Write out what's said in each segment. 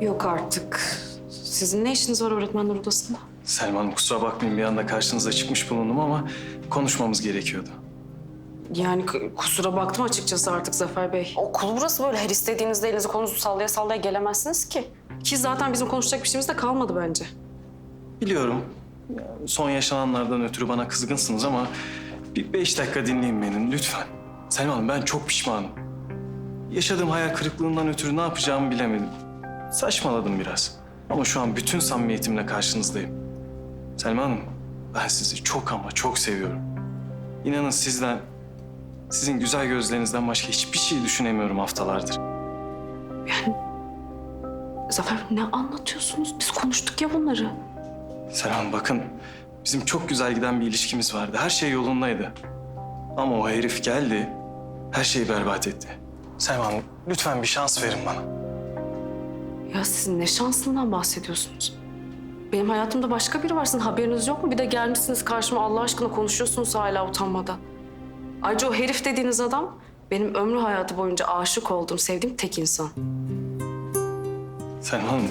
Yok artık. Sizin ne işiniz var öğretmenler odasında? Selma Hanım kusura bakmayın bir anda karşınıza çıkmış bulundum ama konuşmamız gerekiyordu. Yani kusura baktım açıkçası artık Zafer Bey. Okul burası böyle her istediğinizde elinizi kolunuzu sallaya sallaya gelemezsiniz ki. Ki zaten bizim konuşacak bir şeyimiz de kalmadı bence. Biliyorum son yaşananlardan ötürü bana kızgınsınız ama bir beş dakika dinleyin beni lütfen. Selma Hanım ben çok pişmanım. Yaşadığım hayal kırıklığından ötürü ne yapacağımı bilemedim. Saçmaladım biraz. Ama şu an bütün samimiyetimle karşınızdayım. Selma Hanım ben sizi çok ama çok seviyorum. İnanın sizden, sizin güzel gözlerinizden başka hiçbir şey düşünemiyorum haftalardır. Zafer Bey, ne anlatıyorsunuz? Biz konuştuk ya bunları. Selma Hanım bakın bizim çok güzel giden bir ilişkimiz vardı. Her şey yolundaydı. Ama o herif geldi, her şeyi berbat etti. Selma Hanım lütfen bir şans verin bana. Ya siz ne şansından bahsediyorsunuz? Benim hayatımda başka biri var. Sizin haberiniz yok mu? Bir de gelmişsiniz karşıma Allah aşkına konuşuyorsunuz hala utanmadan. Ayrıca o herif dediğiniz adam benim ömrü hayatı boyunca aşık olduğum, sevdiğim tek insan. Selma Hanım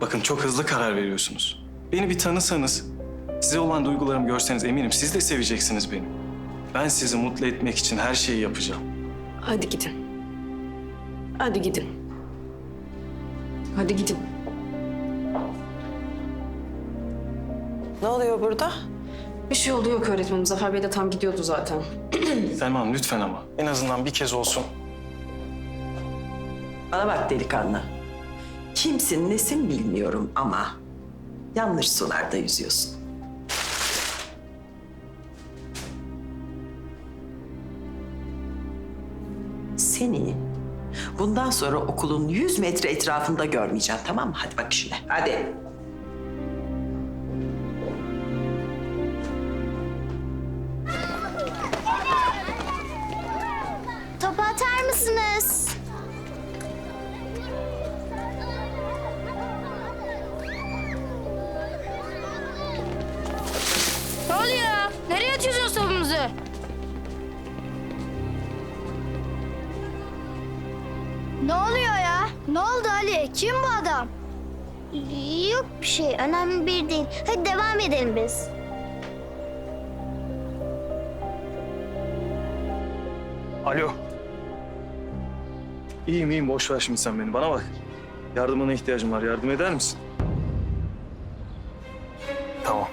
bakın çok hızlı karar veriyorsunuz. Beni bir tanısanız, size olan duygularımı görseniz eminim siz de seveceksiniz beni. Ben sizi mutlu etmek için her şeyi yapacağım. Hadi gidin. Hadi gidin. Hadi gidin. Ne oluyor burada? Bir şey oldu yok öğretmenim. Zafer Bey de tam gidiyordu zaten. Selma Hanım lütfen ama en azından bir kez olsun. Bana bak delikanlı. Kimsin nesin bilmiyorum ama yanlış sularda yüzüyorsun. Seni bundan sonra okulun 100 metre etrafında görmeyeceğim tamam mı? Hadi bak işine. Hadi. Topu atar mısınız? Ne oluyor ya? Ne oldu Ali? Kim bu adam? Yok bir şey. Önemli bir değil. Hadi devam edelim biz. Alo. İyiyim iyiyim boş ver şimdi sen beni. Bana bak. Yardımına ihtiyacım var. Yardım eder misin? Tamam.